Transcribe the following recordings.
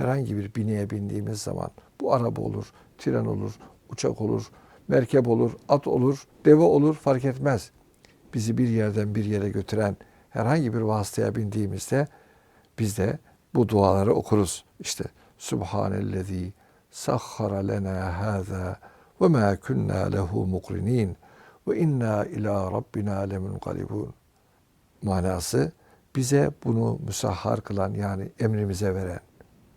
herhangi bir bineye bindiğimiz zaman bu araba olur, tren olur, uçak olur, merkep olur, at olur, deve olur fark etmez. Bizi bir yerden bir yere götüren herhangi bir vasıtaya bindiğimizde biz de bu duaları okuruz. İşte Subhanellezi sahhara lena hâzâ ve mâ kunnâ lehu mukrinin ve inna ila rabbina lemunqalibun. Manası bize bunu müsahhar kılan yani emrimize veren,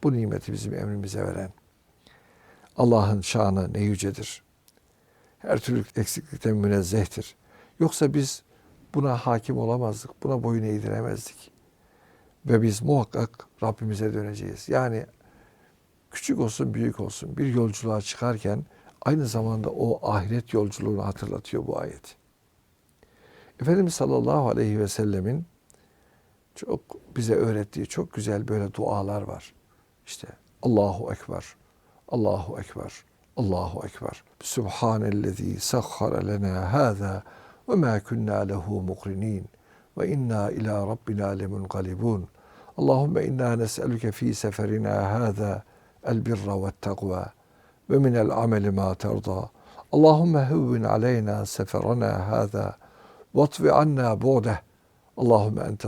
bu nimeti bizim emrimize veren Allah'ın şanı ne yücedir. Her türlü eksiklikten münezzehtir. Yoksa biz buna hakim olamazdık, buna boyun eğdiremezdik. Ve biz muhakkak Rabbimize döneceğiz. Yani küçük olsun büyük olsun bir yolculuğa çıkarken aynı zamanda o ahiret yolculuğunu hatırlatıyor bu ayet. Efendimiz sallallahu aleyhi ve sellemin çok bize öğrettiği çok güzel böyle dualar var. İşte Allahu Ekber, Allahu Ekber, Allahu Ekber. Subhanellezi sahhara lena hâzâ ve mâ kunnâ lehu mukrinin ve inna ila rabbina lemunqalibun. Allahümme inna nes'eluke fi seferina hâzâ el birra ve takva ve minel ameli ma terda. Allahümme hüvvin aleyna seferana hâzâ واطف عنا بعده اللهم أنت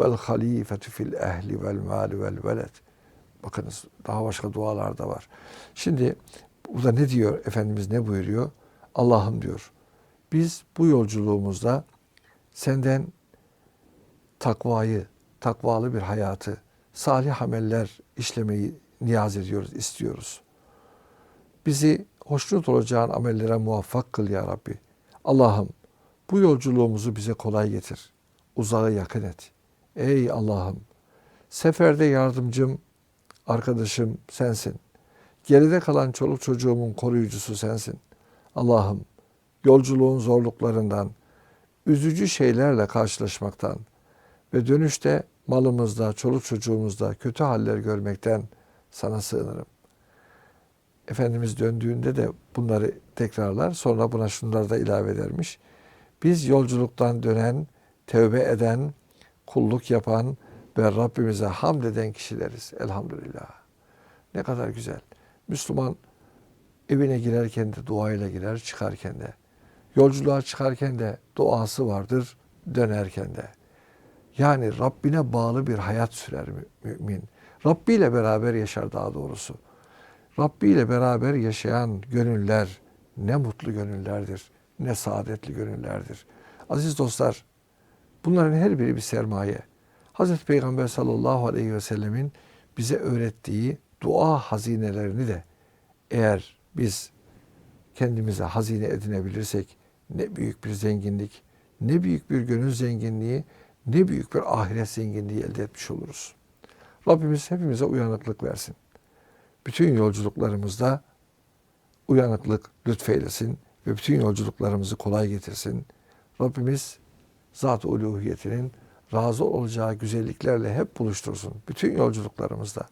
Vel halifetü fil ehli vel mali vel veled. Bakınız daha başka dualar da var. Şimdi burada ne diyor Efendimiz ne buyuruyor? Allah'ım diyor. Biz bu yolculuğumuzda senden takvayı, takvalı bir hayatı, salih ameller işlemeyi niyaz ediyoruz, istiyoruz. Bizi hoşnut olacağın amellere muvaffak kıl ya Rabbi. Allah'ım bu yolculuğumuzu bize kolay getir. Uzağı yakın et. Ey Allah'ım seferde yardımcım, arkadaşım sensin. Geride kalan çoluk çocuğumun koruyucusu sensin. Allah'ım yolculuğun zorluklarından, üzücü şeylerle karşılaşmaktan ve dönüşte malımızda, çoluk çocuğumuzda kötü haller görmekten sana sığınırım. Efendimiz döndüğünde de bunları tekrarlar. Sonra buna şunları da ilave edermiş. Biz yolculuktan dönen, tövbe eden, kulluk yapan ve Rabbimize hamd eden kişileriz. Elhamdülillah. Ne kadar güzel. Müslüman evine girerken de duayla girer, çıkarken de. Yolculuğa çıkarken de duası vardır, dönerken de. Yani Rabbine bağlı bir hayat sürer mümin. Rabbi ile beraber yaşar daha doğrusu. Rabbi ile beraber yaşayan gönüller ne mutlu gönüllerdir, ne saadetli gönüllerdir. Aziz dostlar, bunların her biri bir sermaye. Hazreti Peygamber sallallahu aleyhi ve sellemin bize öğrettiği dua hazinelerini de eğer biz kendimize hazine edinebilirsek ne büyük bir zenginlik, ne büyük bir gönül zenginliği, ne büyük bir ahiret zenginliği elde etmiş oluruz. Rabbimiz hepimize uyanıklık versin bütün yolculuklarımızda uyanıklık lütfeylesin ve bütün yolculuklarımızı kolay getirsin. Rabbimiz zat-ı uluhiyetinin razı olacağı güzelliklerle hep buluştursun. Bütün yolculuklarımızda.